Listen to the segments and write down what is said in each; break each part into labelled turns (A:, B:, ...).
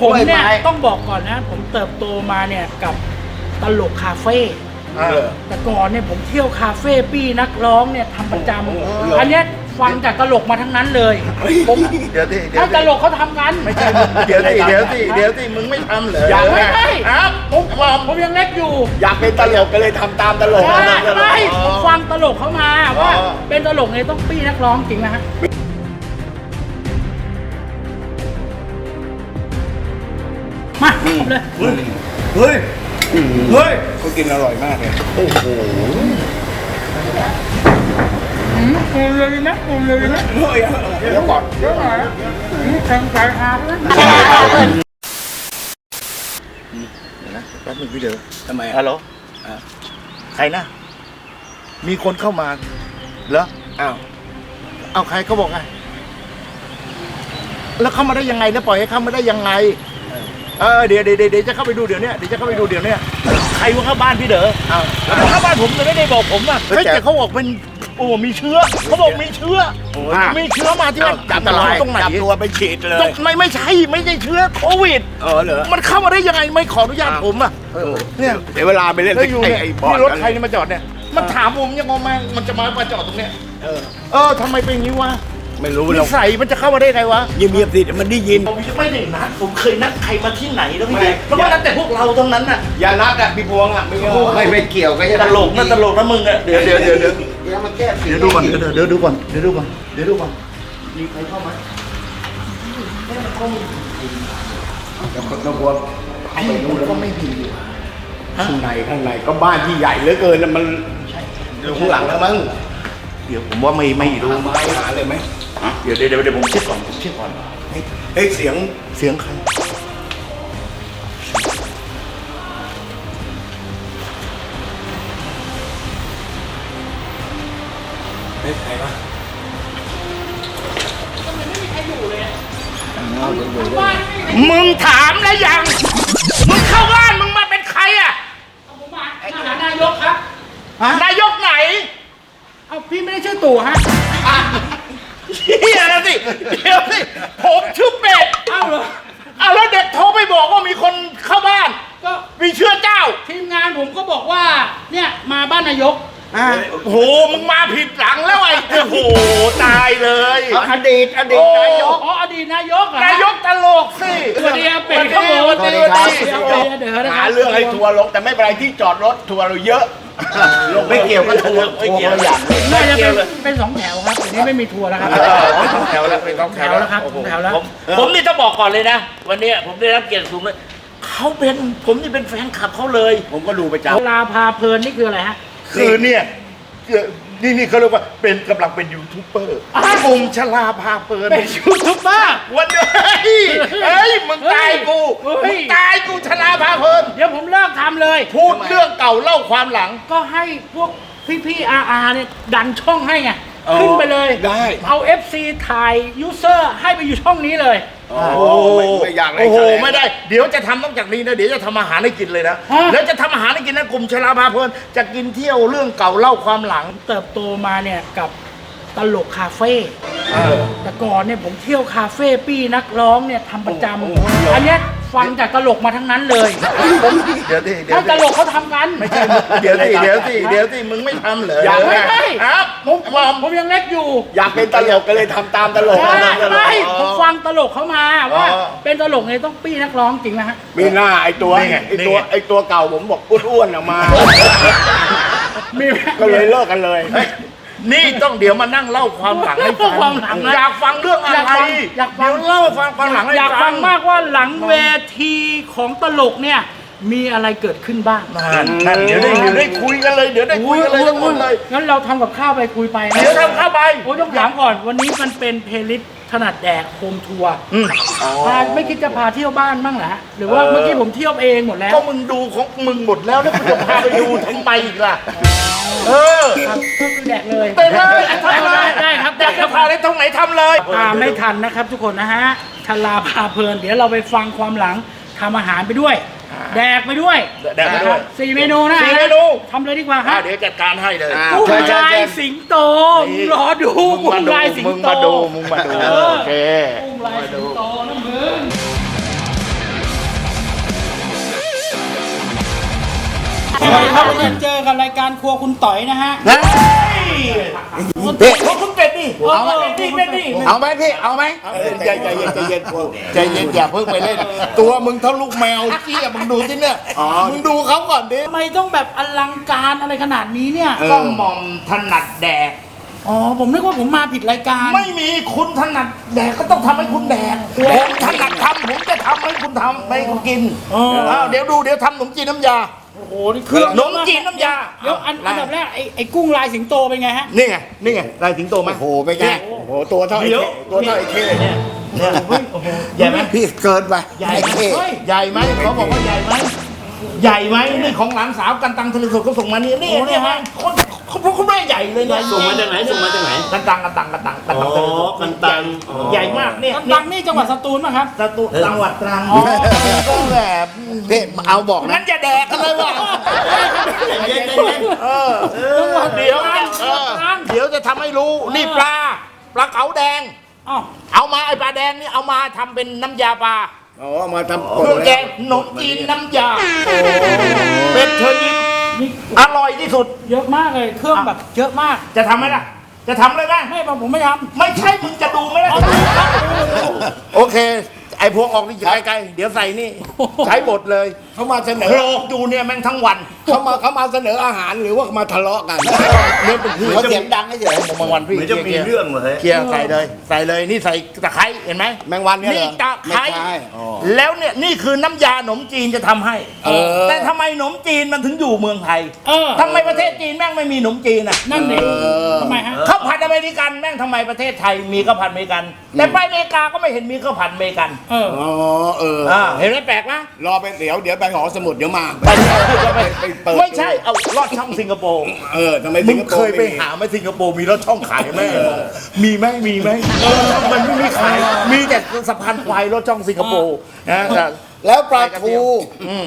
A: ผมเนี่ย
B: กล้วยไม้
A: ต้องบอกก่อนนะ ผมเติบโตมาเนี่ยกับตลกคาเฟ่
B: เออ
A: แต่ก่อนเนี่ยผมเที่ยวคาเฟ่ปี้นักร้องเนี่ยทำประจ
B: เหรอำอั
A: อันเนี้ยฟังจากตลกมาทั้งนั้นเลยผม
B: เดี๋ยวสิเดี๋ยว
A: ให้
B: สิ
A: ตลกเขาทำกัน
B: ไม่ใช่มึงเดี๋ยวสิเดี๋ยวสิเดี๋ยวสิมึงไม่ทำเหรอ
C: ยัง
A: ไม่ใช่
B: ครับ
A: ผมผมผมยังเล็กอยู่
C: อยากเป็นตลกก็เลยทำตามตลก
A: ใช่
C: นะ
A: ไม่ผมฟังตลกเขามาว่า
B: อ๋อ
A: เป็นตลกเนี่ยต้องปี้นักร้องจริงนะฮะ มาเลย
C: เฮ้ยเฮ้ยเขากินอร่อยมากเลย
B: โอ้โห
A: อืมกูเลยนะกูเลยนะ
C: เฮ้ยเดี๋ยวก่อน
A: เยอะหน่อยนะอืมแทงสายหาดเลย
B: เดี๋ยวนะแป๊บนึงพี่เดี๋ยว
C: ทำไม
B: ฮัลโหล
C: อะ
B: ใครนะ มีคนเข้ามาเหรอ
C: อ้าว
B: เอาใครเขาบอกไงแล้วเข้ามาได้ยังไงแล้วปล่อยให้เข้ามาได้ยังไง เออเดี๋ยวเดี๋ยวเดี๋ยวจะเข้าไปดูเดี๋ยวเนี้ยเดี๋ยวจะเข้าไปดูเดี๋ยวเนี้ยใครว่าเข้าบ้านพี่เด๋อ
C: อ้าว
B: แล้วเข้าบ้านผมเลยไม่ได้บอกผมอะเฮ้ยแต่เขาบอกเป็นโอ้มีเชื้อเขาบอกมีเชื้อ
C: โอ้ย
B: มีเชื้อมาที่
C: จั
B: บ้า
C: บ
B: น
C: จับ
B: แต่
C: ตัว
B: เราตรงไหน
C: จับตัวไปฉีดเล
B: ตร
C: ย
B: งไม่ไม่ใช่ไม่ใช่เชื้อโควิด
C: เออเหรอ
B: มันเข้ามาได้ยังไงไม่ขออนุญาตผมอะ
C: เออ
B: เนี่ย
C: เดี๋ยวเวลาไปเล่น
B: แล้วอยู่
C: ไอ้
B: เนี่ย
C: ไอ้บอล
B: นี่รถใครเนี่ยมาจอดเนี่ยมันถามผมยังงงมามันจะมามาจอดตรงเนี้ย
C: เออ
B: เออทำไมเป็นอย่างนี้วะ
C: ไม่รู้
B: นิ
C: เรา
B: สัยมันจะเข้ามาได้ไงวะ
C: เงียบๆสิเดี๋ยวมันได้ยิน
B: ผมไม่ได้นัดผมเคยนัดใครมาที่ไหนแล้วพี่
C: ไม่
B: แล้วก็นัดแต่พวกเราทั้งนั้นน่ะ
C: อย่านัดอะพี่พวงอะไม่เอา
B: ไม่ไม่เกี่ยวก็ตลกนะตลกนะมึงอะเดี๋ยวเดี๋ยวเดี๋ยวเดี๋ยวเดี๋ยวมาแก้เดี๋ยวดูก่อนเดี๋ยวเดี๋ยวดูก่อนเดี๋ยวดูก่อนเดี๋ยวดูก่อนมีใครเข้ามา
C: แล้วคนตะพวงเข้าไปดูแล้ว
B: ก็ไม่มีอยู่
C: ข้างในข้างในก็บ้านที่ใหญ่เหลือเกินแล้วมันอยู่ข้างหลังแล้วมั้ง
B: เดี๋ยวผมว่าไม่ไม่รู้
C: ไม้หาเลยไหม
B: เดี๋ยวเดี๋ยวเดี๋ยวผมเช็คก่อนผมเช็คก่อน
C: เฮ้ยเสียง
B: เสียงใคร
C: เฮ้ยใครวะ
B: มึงถามแล้วยัง มึงเข้าบ้านมึงมาเป็นใครอะ
A: ผมมามาหานายกครับ
B: นายกไหน
A: เอาพี่ไม่ได้ชื่อตู่ฮะ
B: เฮียนะสิเดี๋ยวสิผมชื่อเป็ด
A: เอ้าเหรอ
B: เอาแล้วเด็กโทรไปบอกว่ามีคนเข้าบ้าน
A: ก็
B: มีเชื้อเจ้า
A: ทีมงานผมก็บอกว่า เนี่ย มาบ้านนายก
B: โอ้โห มึงมาผิดหลังแล้วไอ้ โอ้โห ตายเลย
C: อดีตอดีตนายก
A: อ๋ออดีตนายกเหรอฮะ
B: นายกตลกสิ
A: สวัสดีครับเป็ดครับผม
B: สวัสดีครับ
A: สวัสดีครับเดี๋ยวนะค
C: หา
A: รับ
C: เรื่องให้ทัวร์ลงแต่ไม่เป็นไรที่จอดรถทัวร์เราเยอะ ลง
B: ไม่เกี่ยวกับทัวร์ไม่เกี่ยว
C: อยาก
A: น่าจะเป็นเป็นสองแถวครับเดี๋ยวนี้ไม่มีทัวร์แล้วครับ
B: ไม่ต้องแถวแล้วไม่ต้องแถว
A: แล้วครับ
B: โอ้โห
A: แถวแล้ว
B: ผมผมนี่ต้องบอกก่อนเลยนะ วันนี้ผมได้รับเกียรติสูงเลยเขาเป็นผมนี่เป็นแฟนคลับเขาเลย
C: ผมก็ดูประจ
A: ลาพาเพลินนี่คืออะไรฮะ
B: คือเนี่ยเอ่อนี่นี่เขาเรียกว่าเป็นกำลังเป็นยูทูบเบอร์
A: อ้าว
B: กลุ่มชลาพาเพลิน
A: เป็นยูทูบเบอร์
B: วันนี้เฮ้ยเฮ้ยมึงตายกู
A: เฮ้ย
B: มึงตายกูชลาพาเพลิน
A: เดี๋ยวผมเลิกทำเลย
B: พูดเรื่องเก่าเล่าความหลัง
A: ก็ให้พวกพี่ๆอาอาเนี่ยดันช่องให้ไง
C: อ๋อ
A: ขึ้นไปเลย
C: ได้
A: เอา FC ถ่ายยูเซอร์ให้ไปอยู่ช่องนี้เลยำ
C: โอ้ไม่ไม่อยากอะไร
B: โอ้โห
C: แถลง
B: ไม่ได้ เดี๋ยวจะทำนอกจากนี้นะ เดี๋ยวจะทำอาหารให้กินเลยนะ
A: ฮะ
B: แล้วจะทำอาหารให้กินนะ กลุ่มชลาพาเพลินจะกินเที่ยวเรื่องเก่าเล่าความหลัง
A: เติบโตมาเนี่ยกับ ตลกคาเฟ่แต่ก่อนเนี่ยผมเที่ยวคาเฟ่ปี้นักร้องเนี่ยทำประจำอันเนี้ยฟังจากตลกมาทั้งนั้นเลยผม
B: เดี๋ยวสิเดี๋ยว
A: ให้
B: สิ
A: ตลกเขาทำกัน
B: ไม่ใช่เดี๋ยวสิเดี๋ยวสิเดี๋ยวสิมึงไม่ทำเหรอ
C: อยาก
A: ไม่ใช่
B: ครับ
A: ผมผม ผมยังเล็กอยู่
C: อยากเป็นตลกก็เลยทำตามตลก
A: ใช่
C: นะ
A: ไม่ผมฟังตลกเขามาว่า
B: อ๋อ
A: เป็นตลกเนี่ยต้องปี้นักร้องจริงนะฮะ
C: มีหน้าไอตัว
B: นี่ไง
C: ไอตัว
B: นี่ไง
C: ไอตัวเก่าผมบอกอ้วนๆออกมา
A: มีไหม
C: ก็เลยเลิกกันเลย
B: นี่ต้องเดี๋ยวมานั่งเล่าความหลังให้ฟัง
A: ความหลังนะ
B: อยากฟังเรื่องอะไร
A: อยากฟังอยากฟัง
B: เดี๋ยวเล่าฟังความหลังให้
A: อยากฟังมากว่าหลังเวทีของตลกเนี่ยมีอะไรเกิดขึ้นบ้าง
B: นั่นนั่นเดี๋ยวได้เดี๋ยวได้คุยกันเลย เดี๋ยวได้คุยกันเลยทั้งหมดเลย
A: งั้นเราทำกับข้าวไปคุยไปนะ
B: เดี๋ยวทำเข้าไป
A: โอ้ยต้องถามก่อนวันนี้มันเป็นเพลย์ลิสต์ ถนัดแดกโฮมทัวร์
B: อืม
A: พาไม่คิดจะพาเที่ยวบ้านบ้างเหรอฮะหรือว่าเมื่อกี้ผมเที่ยวเองหมดแล้ว
B: ก็มึงดูของมึงหมดแล้วแล้วมึงจะพาไปดูทำไมอีกล่ะ เออ
A: ครับก็คือแดกเลย
B: ไปเลยทำเลย
A: ได้ครับ
B: อยากจะพาไปตรงไหนทำเลย
A: ตามไม่ทันนะครับทุกคนนะฮะชลาพาเพลิน เดี๋ยวเราไปฟังความหลังทำอาหารไปด้วย แดกไปด้วย
B: แดกไปด้วย
A: สี่เมนูนะ
B: สี่เมนู
A: ทำเลยดีกว่า
B: อะ
A: ฮะ
B: เดี๋ยวจัดการให้เลย
C: อ่า
A: กุ้ง
C: เชิญเชิญ
A: ลาย
C: เชิญ
A: สิงโตมึงรอดูกุ้งลายสิง
B: มึง
A: โต
B: มาดูมึงมาดู
A: เออ
B: โอเค
A: กุ้งลายสิงโตนะมึง ครับวันนี้เจอกับรายการครัวคุณต่อยนะฮะ
B: เฮ้ย
A: คุณ
B: เด็
A: ต่
B: กคุณเป็ดดิ
A: เอามา
B: เป็ดดิเป็ดดิ
C: เอาไหมพี่เอาไหมใจใจเย็นใจเย็นใจเย็นอย่าเพิ่งไปเล่น ตัวมึงเท่าลูกแมวเจี้ยมึงดูที่เนี่ยมึงดูเขาก่อนดิ
A: ทำไมต้องแบบอลังการอะไรขนาดนี้เนี่ย
C: เออ
B: ก็หม่อมถนัดแดก
A: อ๋อผมนึกว่าผมมาผิดรายการ
B: ไม่มีคุณถนัดแดกก็ต้องทำให้คุณแดกผมถนัดทำผมจะทำให้คุณทำให้คุณกิน
A: อ๋อ
B: อ้าวเดี๋ยวดูเดี๋ยวทำขนมจีนน้ำยา
A: โอ้โหนี่เครื่อง
B: ขนมจีนน้ำยา
A: เดี๋ยวอันอันดับแรกไอ้ไอ้กุ้งลายสิงโตเป็นไงฮะ
B: นี่ไงนี่ไงลายสิงโตไหม
C: โอ้โหไปไงโอ้โหตัวเท่าไอ้
B: เดี๋ยว
C: เข้ตัวเท่าไอ้เข้
B: เนี่ยเนี่ยเฮ้ยโอ้โหใหญ่ไหม
C: พี่เกินไป
B: ใหญ่
C: ไอ้
B: ไหม
C: เข้
B: เฮ้ย ใหญ่ไหมเขาบอกว่าใหญ่ไหมใหญ่ไหมนี่ของหลานสาวกันตังทะเลสดเขาส่งมานี่นี่เนี่ยฮะคน เขาเขาแม่ใหญ่เลยเนี่ย
D: ส่งมาจากไหนส่งมาจากไหน
B: กันตังกันตังกันตังกัน
D: อ๋
B: ตั
D: อง
B: ทะเลสด
D: กันตังอ๋อ
B: ใหญ่มากเนี่ย
A: กันตังนี่จังหวัดสตูลป่ะครับ
B: สตูจังหวัดตรัง
C: ก็แบบพี่เอาบอกนะ
B: งั้นจะแดกกันเลยว่ะ
D: เย็นๆ
B: เออเดี๋ยวจะเออเดี๋ยวจะทำให้รู้นี่ปลาปลาเก๋าแดง
A: อ้าว
B: เอามาไอ้ปลาแดงนี่เอามาทำเป็นน้ำยาปลา
C: อ๋อมาทำ
B: เครื่องแกงขนมจีนน้ำยาเป็นเชิญยิ้ม
A: นี่
B: อร่อยที่สุด
A: เยอะมากเลยเครื่องแบบเยอะมาก
B: จะทำไหมล่ะ จะทำเลยไหม
A: ไม่ผมผมไม่ท
B: ไม่ใช่มึงจะดูไหมล่ะ โอเค ไอ้พวกออกนี่ไกลๆเดี๋ยวใส่นี่ ใช้บทเลย
C: เขามาเสนอ
B: โลกดูเนี่ยแม่งทั้งวัน
C: เขามาเขามาเสนออาหารหรือว่ามาทะเลาะกัน
B: เนี่ยเป็นคือ
C: เขาเสียงดังเฉย
B: ผมมาวันพี่
D: เหมือนจะมีเรื่องเหรอเฮ้ย
B: เคลียร์ใส่เลย ใส่เลยนี่ใส่ตะไคร้เห็นไหม
C: แมงวันเนี่ยเหร
B: นี่
C: อ
B: ตะไคร้
C: ไม่ใช่อ๋อ
B: แล้วเนี่ยนี่คือน้ำยาขนมจีนจะทำให้
C: เออ
B: แต่ทำไมขนมจีนมันถึงอยู่เมืองไทยำ
A: เออ
B: ทำไมประเทศจีนแม่งไม่มีขนมจีนอะ
A: นั่นเองทำไมฮะ
B: ข้าวผัดอเมริกันแม่งทำไมประเทศไทยมีข้าวผัดอเมริกัน แต่ไปอเมริกาก็ไม่เห็นมีข้าวผัดอเมริกัน
A: เออ
C: อ๋อเออ
B: อ่าเห็นไหมแปลกไหม
C: รอไปเดี๋ยวเดี๋ยวไปหอสมุดเดี๋ยวมา
B: ไปไป
C: ไปเปิด
B: ไม่ใช่เอาลอดช่องสิงคโปร์
C: เออทำไม
B: มึ
C: สิ
B: ง
C: งคโป
B: เค
C: ร์
B: ยไป
C: ม่มี
B: หาไหมสิงคโปร์มีรถช่องขายไหมมีไหมมีไหมมันไม่มีขายมีแต่สะพานควายรถช่องสิงคโปร์นะแต่
C: แล้วปลาทู
B: อืม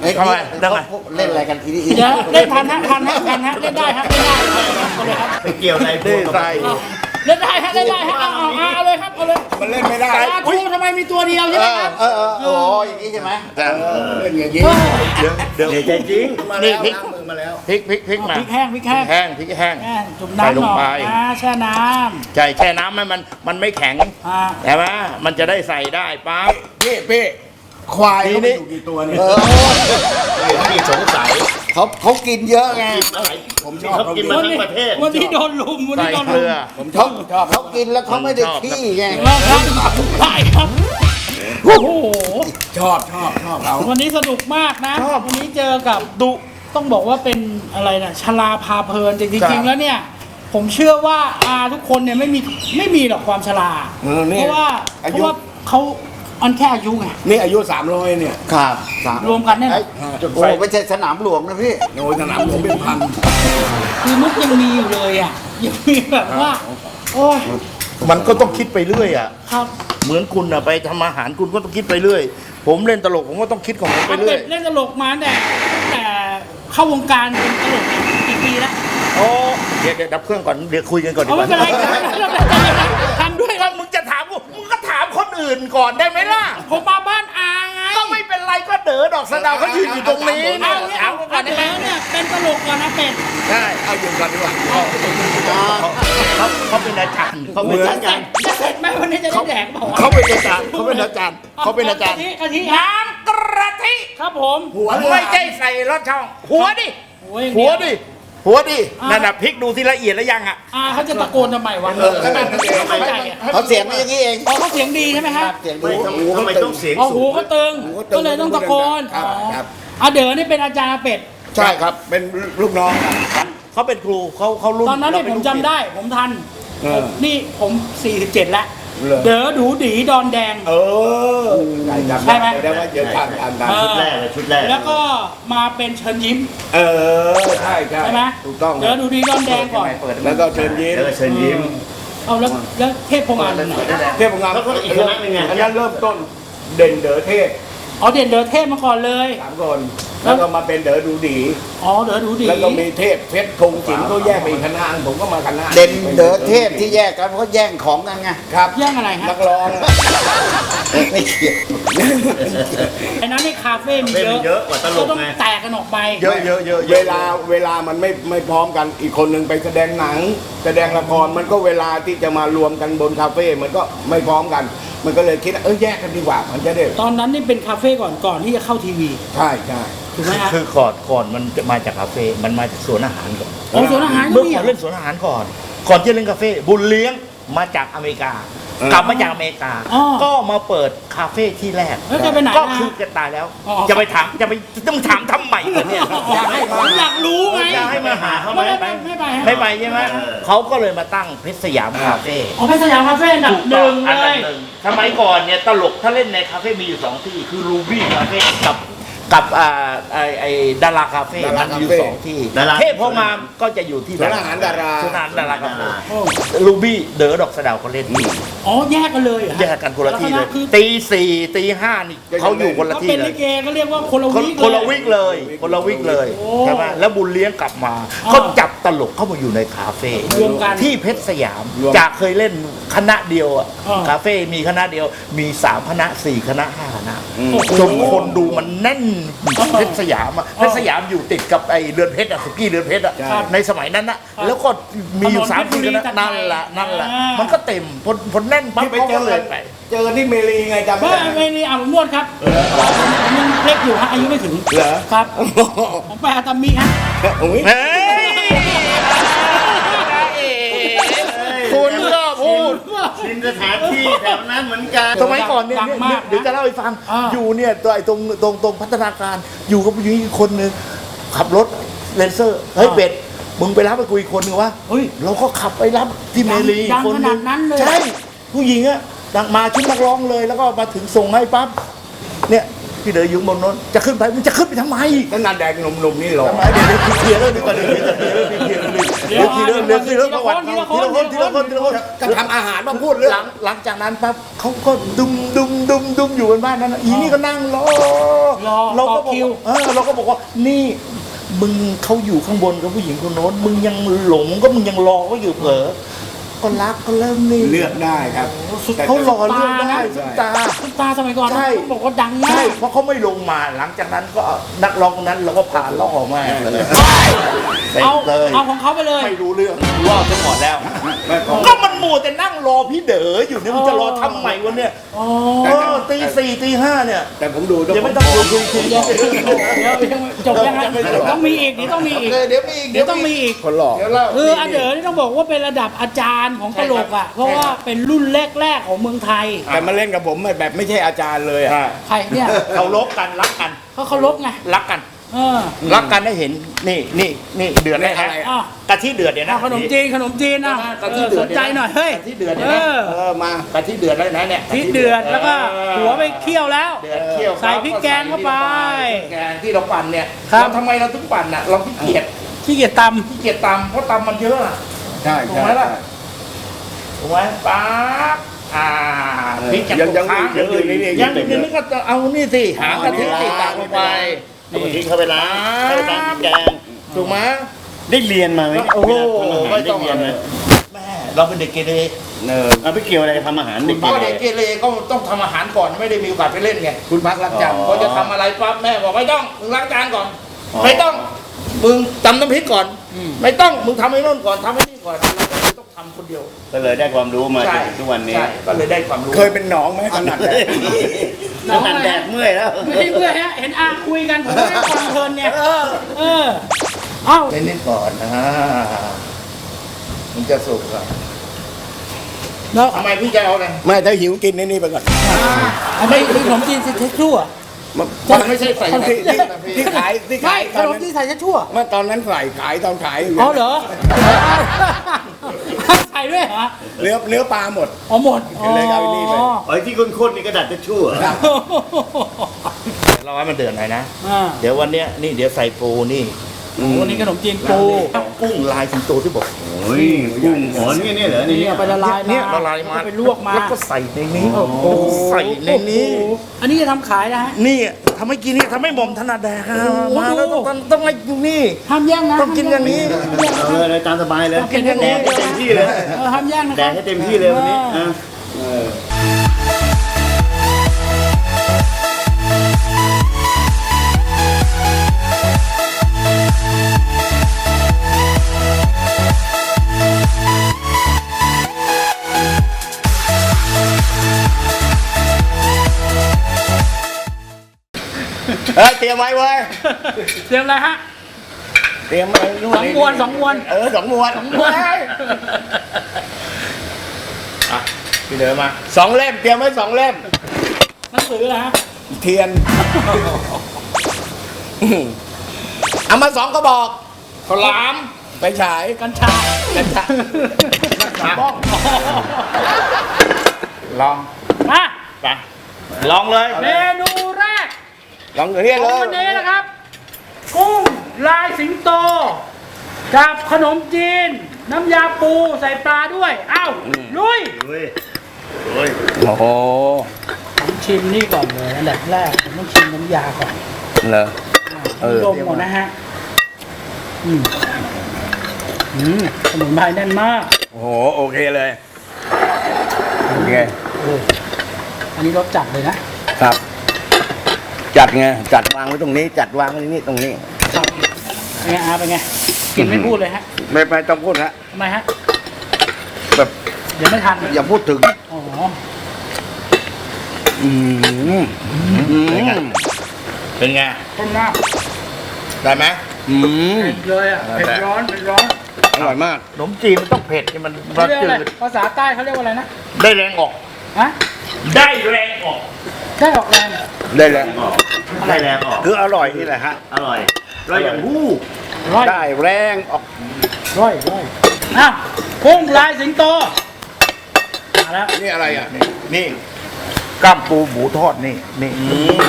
C: เฮ้ย
B: ทำไมยังไง
C: เล่นอะไรกันทีนี้
A: เดี๋ยวเล่นทันฮะทันฮะทันฮะเล่นได้ฮะเล่นได้เอาเลยครับ
D: ไปเกี่ยวอะไรพว
B: นี่
D: กกับ
B: ใส่
A: เอาเล่นได้ฮะเล่นได้ฮะเอาเอาเอาเอาเลยครับเอาเลย
C: มันเล่นไม่ได้
A: ปลาทูทำไมมีตัวเดียวใช่ไหมครับ
C: เออเออเออโอ้อย่างนี้ใช่ไหมเออเล่นอย่างนี้
B: เดี๋ยวเดี๋ยว
D: เดี๋ยวใจจริง
C: มา
B: นี่
C: แล้ว
B: พริก
C: ล้างมือมาแล้ว
B: พริกพริกพริกมา
A: พริกแห้งพริกแห้ง
B: แห้งพริกแห้ง
A: แห้งจุ่ม
B: ใส่
A: น้ำ
B: ล
A: ห
B: ง
A: น่อ
B: ไป
A: ยอ่าแช่น้
B: ใช่แช่น้ำให้มันมันไม่แข็งำ
A: อ่า
B: ใช่ไหมมันจะได้ใส่ได้ปั๊บ
C: พี่พี่ควายเขา
B: ทีนี้
C: อยู่กี่ตัวเนี่ย
D: พี่สงสัย
C: เขาเขากินเยอะไงผมชอบ
D: เขากินมาทั้งประเทศ
A: วันนี้โดนลุมวัน
B: ใส่
A: นี้โดน
B: เก
A: ลุ
B: ลื
A: ม
B: อ
C: ผมชอบชอบเขากินแล้วเขาไม่ได้ขี้ไง
A: ครับได้ครับ โอ้โห
C: ชอบชอบชอบเขา
A: วันนี้สนุกมากนะวันนี้เจอกับ
B: ดุ
A: ต้องบอกว่าเป็นอะไรนะชลาพาเพลินจ
B: ครั
A: ริง
B: บ
A: ๆแล้วเนี่ย ผมเชื่อว่าอาทุกคนเนี่ยไม่มีไม่มีหรอกความชรา
C: เออ
A: เพ
C: นี่
A: ราะว่า
C: อา
A: เพ
C: ยุ
A: ราะว่าเขา อันแค่อายุไง
C: นี่อายุ300เนี่ย
E: ครับสาม
A: รวมกันเนี่ย
C: จุด
E: โอ้
C: ไฟ
E: ไม่ใช่สนามหลวงนะพี่
C: โอ้ยสนามผมเป็นพัน
A: คือมุกยังมีอยู่เลยอะยังมีแบบว่า โอ้ย
B: มันก็ต้องคิดไปเรื่อยอะ
A: ครับ
B: เหมือนคุณอะไปทำอาหารคุณก็ต้องคิดไปเรื่อย ผมเล่นตลกผมก็ต้องคิดของผมไป
A: อา
B: เรื่
A: เป็
B: อย
A: ดเล่นตลกมาแต่แต่เข้าวงการเป็นตลกเนี่ยกี่ปีแล้ว
B: โอ้เดี๋ยวเดี๋ยวดับเครื่องก่อนเดี๋ยวคุยกันก่อนดี
A: เอา
B: ก
A: ไม่
B: ว่า
A: เป็นไร
B: อื่นก่อนได้ไหมล่ะ
A: ผมมาบ้านอาไง
B: ก็ไม่เป็นไรก็เด๋อดอกสะเดาวเขายืนอยู่ตรงนี้
A: เอา
B: เนี่ย
A: เนี่ย
B: เอา
A: เอา
B: ก่อนได้ไหม
A: แล้วเนี่ยเป็นตลกก่อนนะเป็ด
B: ใช่
C: เอาอยู่กันดีกว่า
B: เขาเขาเป็นอาจารย์เขา
D: เห
B: เป็
D: มื
B: น
D: อนกัน
A: จะเสร็จไหมวันนี้จะได้แดกเปล่าวะ
B: เขาเป็นอาจารย์เขาเป็นอาจารย์เขาเป็นอาจารย์
A: กะทิกะทิ
B: น้ำกระทิ
A: ครับผม
C: หัวเลย
B: ไม่ใช่ใส่รถช่อง หัวดิ
A: โอ้ย
B: หัวดิ หัวดินั่นน่ะพลิกดูที่ละเอียดแล้วยังอะ
A: อาเขาจะตะโกนทำไมวะเข้าใจอะ
E: เขาเสียงมาอย่างนี้เอง
A: อ๋อเขาเสียงดีใช่ไหมฮะ
E: เสียง
D: ไม่
E: ดี
D: ทำทำไมต้องเสียง
A: อ๋อ
D: สู
A: หู
D: ง
A: เขาตึง
C: หูเขาตึง
A: ก็เลยต้องตะโกน
C: ครับ
A: อ๋อ
C: ครับ
A: อาเด๋อนี่เป็นอาจารย์อาเป็ด
C: ใช่ครับเป็นลูกน้องกัน
B: เขาเป็นครูเขาเขารุ่น
A: ตอนนั้นเนี่ยผมจำได้ ผมทัน
C: เออ
A: นี่ผม47แล้ว
C: เหรอ
A: เด๋อดูดีดอนแดง
C: เออใช่จำ
A: ใช่ไหม
C: ได้ว่าเยอะทันทันทัน
A: เออ
D: ชุดแรกเลยชุดแรก
A: แล้วก็มาเป็นเชิญยิ้ม
C: เออ ใช่ใช่
A: ใช่ไหม
C: ถูกต้อง
A: เด๋อดูดีดอนแดงก่อน
C: แล้วก็เชิญยิ้ม
D: แล้วก็เชิญยิ้ม
A: เอาแล้วแล้วเทพพงศ์อานนท์ไหน
C: เทพงาม
D: แล้วก็อีกคณะหนึ่งไง
C: อันนั้นเริ่มต้นเด่นเด๋อเทพ
A: อ๋อเด่นเดอเทพมาก่อนเลย
C: สามคน แล้วก็มาเป็นเด๋อดูดี
A: อ๋อเดอดูดี
C: แล้วก็มีเทพเพชรธงจิ๋มเขาแยกไปอีกคณะผมก็มาคณะ
E: เด่นเดอเทพที่แยกกันเพราะแย่งของกันไง
C: ครับ
A: แย่งอะไรฮะ
C: นักร้อง
E: ไม่เกี่ยว
A: ไอ้นั้นในคาเฟ่มี
D: เล่น
A: เยอะ
D: เยอะกว่าตลก
A: ต้อง
D: ไง
A: แตกกันออกไป
B: เยอะเยอะเยอะ
C: เวลาเวลามันไม่ไม่พร้อมกันอีกคนหนึ่งไปแสดงหนัง แสดงละครมันก็เวลาที่จะมารวมกันบนคาเฟ่มันก็ไม่พร้อมกัน มันก็เลยคิดว่าเออแยกกันดีกว่ามันจะได้
A: ตอนนั้นนี่เป็นคาเฟ่ก่อนก่อนที่จะเข้าทีวี
C: ใช่ใช่
A: ถูกไหมฮะ
B: คือก่อนก่อนมันจะมาจากคาเฟ่ มันมาจากสวนอาหารก่อน
A: อ๋อสวนอาหารก็
B: เมื่อ
A: มี
B: ก่อน
A: เหร
B: เล่
A: อน
B: สวนอาหารก่อน ก่อนที่จะเล่นคาเฟ่บุญเลี้ยงมาจากอเมริกา กลับมาจากอเมริกา
A: อ๋อ
B: ก็มาเปิดคาเฟ่ที่แรก
A: แล้วแกไปไหน
B: ก็
A: นะ
B: คือแกตายแล้ว
A: อ๋อ
B: จะไปถามจะไปต้องถามทำใหม่กันเนี่ย
A: อยากให้ผมอยากรู้ไง
B: จะให้มาหาเขาไหม
A: ไม่ไปไม่ไปฮะ
B: ไม่ไปใช่ไหมเขาก็เลยมาตั้งเพชรสยามคาเฟ่
A: อ๋อเป็นสยามคาเฟ่อันดับหนึ่ง
B: อัน
A: เล
B: ดับ
A: ย
B: หนึ่งสมัยก่อนเนี่ยตลกถ้าเล่นในคาเฟ่มีอยู่สองที่คือรูบี้คาเฟ่กับ กับอ่าไอไอดาราคาเฟ่
C: ดารา
B: มันอยู่
C: คาเฟ่
B: สองที่
D: ดารา
B: เทพโพงามก็จะอยู่ที่
C: สวนอาหารดารา
B: สวนอาหารดาราคาเฟ่
A: โอ้
B: รูบี้เด๋อดอกสะเดาวเขาเล่นที่
A: อ๋อแยกกันเลยเหรอฮะ
B: แยกกันคนละที่เลย
A: แวคณะคือ
B: ตีสี่ตีห้านี่เขาอยู่คนละ
A: ถ้า
B: ที่
A: เป็น
B: เล
A: ลิ
B: ย
A: เกก็เรียกว่าคนละ
B: คน
A: วิก
B: คนละ
A: เลย
B: วิกเลย คนละวิกเลย
A: โอ้
B: ใช่ไหมแล้วบุญเลี้ยงกลับมา
A: อ๋อ
B: เขาจับตลกเข้ามาอยู่ในคาเฟ่
A: รวมกัน
B: ที่เพชรสยาม
C: รวม
B: จากเคยเล่นคณะเดียวอะ
A: อ๋อ
B: คาเฟ่มีคณะเดียวมีสามคณะสี่คณะห้าคณะ
A: โอ้โห
B: จนคนดูมันแน่น
A: อ๋อ
B: เพชรสยามอะเพชรสยามอยู่ติดกับไอ้เรือนเพชรอะสุกี้เรือนเพชรอะ
A: ครับ
B: ในสมัยนั้นอะแล้วก็มีอยู่
A: ถนน
B: สามสี่คณะ
A: เพชรบุรีตัดใหม่
B: นั่นแหละนั่นแหละ
A: อ่ามั
B: มันก็เต็มพอพอแน่นปั๊บ
C: ที่ไป
B: เขา
C: เจ
B: ก็
C: อ
B: เล
C: กัน
B: ยไป
C: เจอกันที่เมลีไงจำ
A: ไม่
C: ได้ไหม
A: ไม่นี่อาบอบนวดครับผมยังเล็กอยู่ฮะอายุไม่ถึง
C: เหรอ
A: ครับ ผมไปอาตามิฮะ
C: โอ้ย
B: เฮ้ย
D: ชินสถานที่แถวนั้นเหมือนกัน
B: สมัยก่อนเนี่ย
A: ดัง
B: เนี่ย
A: มากนะ
B: เดี๋ยวจะเล่าให้ฟัง
A: อ่า
B: อยู่เนี่ยตัวไอ้ตรงตรงตรงพัฒนาการอยู่กับผู้หญิงอีกคนนึงขับรถเลนเซอร์ เฮ้ย
A: อ่า
B: เป็ด มึงไปรับไปคุยอีกคนนึงวะ
A: เฮ้ย
B: เราก็ขับไปรับที่เมลี
A: ดัง
B: คน
A: ข
B: นึ
A: นาดนั้นเลย
B: ใช่ผู้หญิงอะดังมาชุดนักร้องเลย แล้วก็มาถึงส่งให้ปั๊บเนี่ยพี่เด๋ออยู่บนโน้นจะขึ้นไปมึงจะขึ้นไปทำไม
C: นั่นนาแดงหนุ่มๆนี่หรอ
B: ทำไมเดี๋ยวเดี๋ยวเคลียร์เรื่องนี้ก่อนเดี๋ยวเคลียร์เรื่องนี้ เดี๋ยวเคลียร์เรื่องนี้เดี๋ยวเคลียร์เรื่องประวัติเขาทีละคนทีละคนทีละคน
C: จะทำอาหารมาพูดเรื่อง
B: หลังหลังจากนั้นปั๊บเขาก็ดุมดุมดุมดุมอยู่บนบ้านนั้นน่ะอีนี่ก็นั่งรอ
A: รอ
B: เราก็
A: ต่อคิว
B: บอกเออเราก็บอกว่านี่มึงเขาอยู่ข้างบนกับผู้หญิงคนโน้นมึงยังหลงก็มึงยังรอก็อยู่เผลอ ก็รักก็เริ่มนี่
C: เลือกได้ครับแต่
B: เขารอเรื่องได้ซุปตา
A: ซุปตาสมัยก่อน
B: ใช่
A: ต้องบอกว่าดังมา
B: ใช่
A: ก
B: เพราะเขาไม่ลงมาหลังจากนั้นก็นักร้องคนนั้นเราก็ผ่านล่อมาเสร็จ
A: เอา
B: เลย
A: เอาของเขาไปเลย
B: ไม่รู้เรื่องรอดไปหมดแล้วก็มันมัวแต่นั่งรอพี่เด๋ออยู่เนี่ยมันจะรอทำใหม่วันเนี่ย
A: อ๋อ
B: เออตีสี่ตีห้าเนี่ย
C: แต่ผมดู
B: ยังไม่ต้องคุยคุยคุย
A: เดี๋ยวเดี๋ยวยังไม่จบยังไงต้องมีอีกเดี๋ยวต้องมีอีก
B: เดี๋ยวมีอีก
A: เดี๋ยวต้องมีอีก
C: คนหลอก
B: เดี๋ยวเล่า
A: คืออาเด๋อนี่ต้องบอกว่าเป็นระดับอาจารย์ของตลกอะ เพราะว่าเป็นรุ่นแรกๆของเมืองไทย
C: แต่มาเล่นกับผมแบบไม่ใช่อาจารย์เลยอะ
A: ใครเนี่ย
B: เขารบกันรักกัน
A: เขาเคารพไง
B: รักกัน
A: เออ
B: รักกันได้เห็นนี่นี่นี่เดือดได้ฮะ
A: อะ
B: กะทิเดือดเนี่ยนะ
A: เอาขนมจีนขนมจีนอะ
B: กะทิ
A: เออ
B: เดือ
A: ส
B: ด
A: นใจหน่อยเฮ้ย
B: กะทิเดือดเนี่ย
A: เอ
B: นะ
A: อ
C: เออมา
B: กะทิเดือดแล้วนะเนี่ย
A: พริกเดือดแล้วก็หัวไปเคี่ยวแล้ว
B: เดือดเคี่ยว
A: ใส่พริกแกงเข้าไป
B: แกงที่เราปั่นเนี่ย
A: ครับ
B: เราทำไมเราถึงปั่นอะเราขี้เกียจ
A: ขี้เกียจต
B: ขี้เกียจตำเพราะตำมันเยอะอะ
C: ใช่
B: ถูก
C: ใช่
B: ไหมล่ะถูก ไหมป๊าบอ่าพริกจาก
C: ยัง
B: ต
C: ยัง
B: กค้าง
C: ยังอยู่นี่นี่
B: ยังอยู่นี่ก็จะเอานี่สิหางกะทิสิตามลงไป
D: เอาไปทิ้งเข้าไปล้างเข้าไปล้างแกง
B: ถูกไหม
D: ได้เรียนมาไหมเนี่ย
B: โอ้โห
D: ทำอาหาร
B: ไม่
D: ได้
B: ต้อง
D: เรียนไหม
B: แม่เราเป็นเด็กเกเร
C: เออ
D: เอาไปเกี่ยวอะไรกับทำอาหารเด็ก
B: เพราะเด็กเกเรก็ต้องทำอาหารก่อนไม่ได้มีโอกาสไปเล่นไง
C: คุณพักรักจำ
B: พอจะทำอะไรปั๊บแม่บอกไม่ต้องมึงล้างจานก่อน ไม่ต้องมึงตำน้ำพริกก่อน ไม่ต้องมึงทำไอ้นู่นก่อนทำไอ้นี่ก่อนเราก็เลยต้อง ทำคนเดียว
D: ก็เลยได้ความรู้มาจ
B: ใช่
D: นถึงทุกวันนี้
B: ใช่ก็เลยได้ความรู้
C: เคยเป็นหนองไหมขนาดไหนำ
D: ขนาดแดดเมื่อยแล้ว
A: ไม่ใช่เพื่อนฮะเห็นอาคุยกันผมก็ได้ความเพลินเนี่ยเออเอ้า
B: เล่นนี่ก่อนนะมันจะสุกอะ
A: แล้ว
B: ทำไมพี่จะเอาอะไร
C: ไม่ถ้าหิวกินในนี่ไปก่อน
A: ไม่ขนมจีนใส่เช็ดชั่ว
C: มัน
B: มันไม่ใช่ใส่
C: ที่ที่ที่ขายที่
A: ไม่
C: ขาย
A: ข
C: ตอน
A: นม
C: นั้น
A: จีนใส่เช็ดชั่ว
C: เมื่อตอนนั้นใส่ขายตอนขายอยู่
A: อ๋อเหรอใส่ด้วยเหรอ
C: เนื้อเนื้อปลาหมด
A: อ๋อหมด
C: เลยเอาไอ้นี่ไป
A: อ๋อ
D: ไอ้ที่ข้นๆนี่กระดาษจะชั่ว
B: เราให้มันเดือดหน่อยนะ
A: อ่า
B: เดี๋ยววันเนี้ยนี่เดี๋ยวใส่ปูนี่
A: วันนี้ขนมจีนปู
C: กุ้งลายสิงโตที่บอก
D: โอ้ยกุ้งอ๋อนี่เนี่ยเหรอนี่
A: นี่
D: เนี่ย
A: เอาไปละลาย
B: เนี่ย
A: มา
B: ละลายมา
A: เอไปลวกมา
B: แล้วก็ใส่ในนี้
A: โอ้โห
B: ใส่ในนี้
A: อันนี้จะทำขายนะฮะ
B: นี่ทำให้กินนี่ทำให้หม่อมถนัดแดกครับ
A: โอ้โห
B: มาแล้วต้องต้องให้นี่
A: ห้ามแย่งนะ
B: ต้องกินอย่างนี้
D: เอาเลยเลยตามสบายเลย
A: ต้องกินอย่างนี้
D: แดกให้เต็มที่เลย
A: เออห้ามแย่งนะค
D: แด
A: รับ
D: กให้เต็มที่เลยวันนี้อะ
C: เออ มไว้เว้ย
A: เตรียมอะไรฮะ
C: เตรียมไว้นู่น
A: สองมวนสองมวน
C: เออสองมวนสองมวนพี่เดินมาสองเล่มเตรียมไว้สองเล่ม
A: หนังสือนะฮะ
C: เทียน เอามาสองกระบอก
B: ข้าวหลาม
C: ไปฉาย
A: กัญชา
C: กัญชาบ้องลอง
A: มา
B: ไปลองเลย
A: เมนูแรก
C: ลองเฮีย
A: ข
C: เล
A: อง
C: ย
A: วันนี้นะครับ กุ้งลายสิงโต กับขนมจีน น้ำยาปูใส่ปลาด้วยอ้าวลุย
D: เฮ้ยเฮ้ย
C: โอ้โห
A: ผมชิมนี่ก่อนเลยอันดับแรกผมต้องชิมน้ำยาก่อน
C: เหรอ เออ
A: ดมก่อนนะฮะ อืมอืมสมุนไพรแน่นมาก
C: โอ้โหโอเคเลยโอเค
A: โอ้อันนี้รสจัดเลยนะครับ
C: จัดไงจัดวางไว้ตรงนี้ จัดวางไว้นี่ตรงนี้
A: ครับเป็นไงอาเป็นไงกินไม่พูดเลยฮะ
C: ไม่ไม่ต้องพูดฮะ
A: ทำไมฮะ
C: แบบ
A: เดี๋ยวไม่ทัน
C: อย่าพูดถึง
A: อ๋อ
C: อืมอืม
B: เป็นไง
A: คนมาก
C: ได้ไหมอืม
A: เผ็ดเลยอะเผ็ดร้อนเผ็ดร้อน
C: อร่อยมาก
B: ขนมจีนมันต้องเผ็ดนี่มัน
A: เขา
B: มัน
A: เรียก
B: จื
A: อะไร
B: ด
A: ภาษาใต้เขาเรียกว่าอะไรนะ
B: ได้แรงออก
A: ฮะ
B: ได้แรงออก
A: ได้ออกแรง
C: ได้แล้ว
D: ออกได้แรงออก
C: คืออร่อยนี่แหละฮะ
D: อร่อยเราอย่างหู้
A: ร้อย
C: ได้แรงออก
A: ร้อยร้อยอะกุ้งลายสิงโตมาแล้ว
C: นี่อะไรอะ
B: นี่กล้ามปูหมูทอดนี่นี่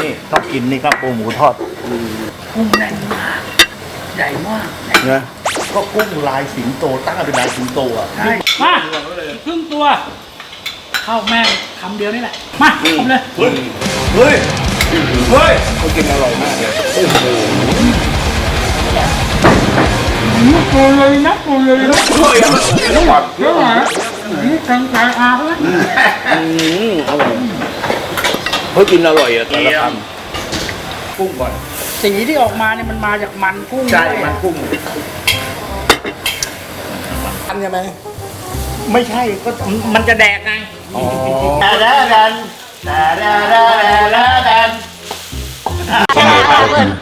B: นี่ต้องกินนี่กล้ามปูหมูทอด
A: กุ้งแน่นมากใหญ่มาก
C: นะ
B: ก็กุ้งลายสิงโตตั้งเป็นลายสิงโตอะ
A: ใช่มาครึ่งตัว เข้าแม่งคำเดียวนี่แหละ มาทำเลย
B: เฮ้ย เฮ้ย เฮ้ย
C: เขากินอร่อยมากเลย
A: ปูเลยนะปูเลยนะ
B: เฮ้ย
A: เยอะหน่อยนี่แทงใจอาเขานะ
C: อืมอร่อยเขากินอร่อยอะแต่ละค
B: กุ้งก่อน
A: สีที่ออกมาเนี่ยมันมาจากมันกุ้ง
B: ใช่
A: ด้วย
B: มันกุ้งำ
C: ทำใช่ไหม
B: ไม่ใช่ก็มันจะแดกไง
C: อ๋อ
D: แต่แดน แต่แดนแต่แดนแต่แดน